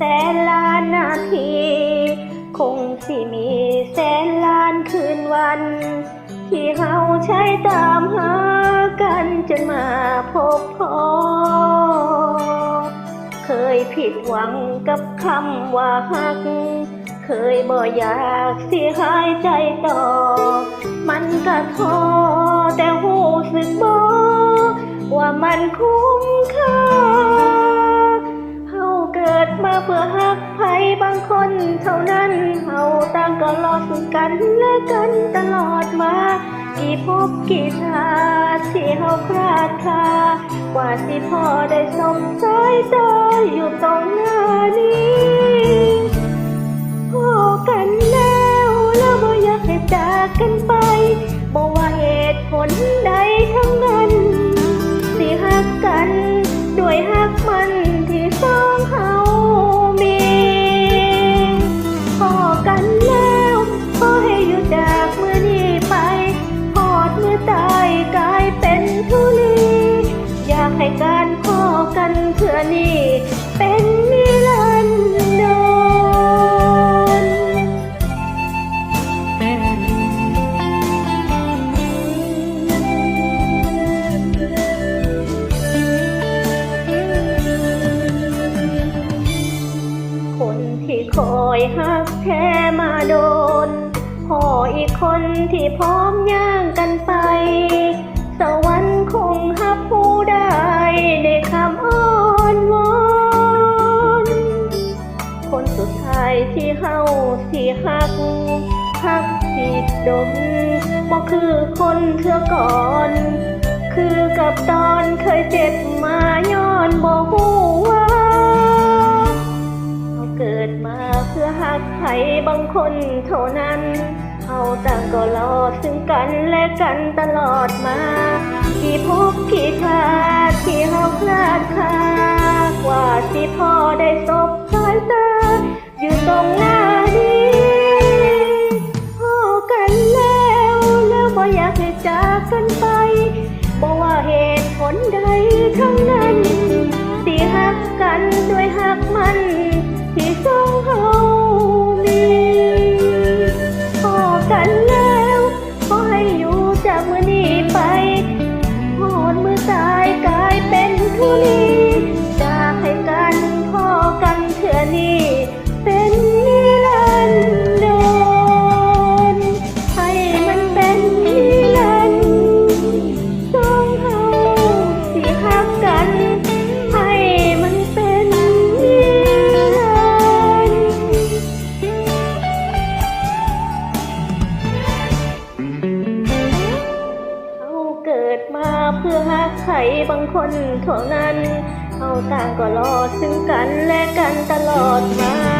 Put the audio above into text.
แสนล้านนาที คงสิมีแสนล้านคืนวัน ที่เฮาใช้ตามหากันจนมาพบพอ เคยผิดหวังกับคำว่าฮัก เคยบ่อยากสิหายใจต่อ มันก็ท้อแต่หูสึกบ่ว่ามันคุ้มค่า เพื่อฮักใครบางคนเท่านั้นเฮาต่างก็รอซึ่งกันและกันตลอดมา กี่ภพกี่ชาที่เฮาคลาดคากว่าสิพอได้สมสายตาอยู่ตรงหน้านี้พอกันแล้วแล้วบ่อยากให้จากกันไปบ่ว่าเหตุผลใดทั้งนั้น สิฮักกันด้วยฮักมัน โดนพออีกคนที่พร้อมย่างกันไป สวรรค์คงหับผู้ได้ในคำอ้อนวอนคนสุดท้ายที่เฮาสิหักหักสิดมบ่คือคนเทื่อก่อน คือกับตอนเคยเจ็บมาย้อนบ่ฮู้ กิดมาเพื่อหักใครบางคนเท่านั้นเราต่างก็รอซึ่งกันและกันตลอดมากี่ภพกี่ชาติที่เราคลาดคากว่าสิพอได้สบสายตา อยู่ตรงหน้านี้พอกันแล้วแล้วบ่อยากให้จากกันไปบ่ว่าเหตุผลใดทั้งนั้น สิหักกันด้วย เพื่อหักใครบางคนเท่านั้น เอาต่างก็รอซึ่งกันและกันตลอดมา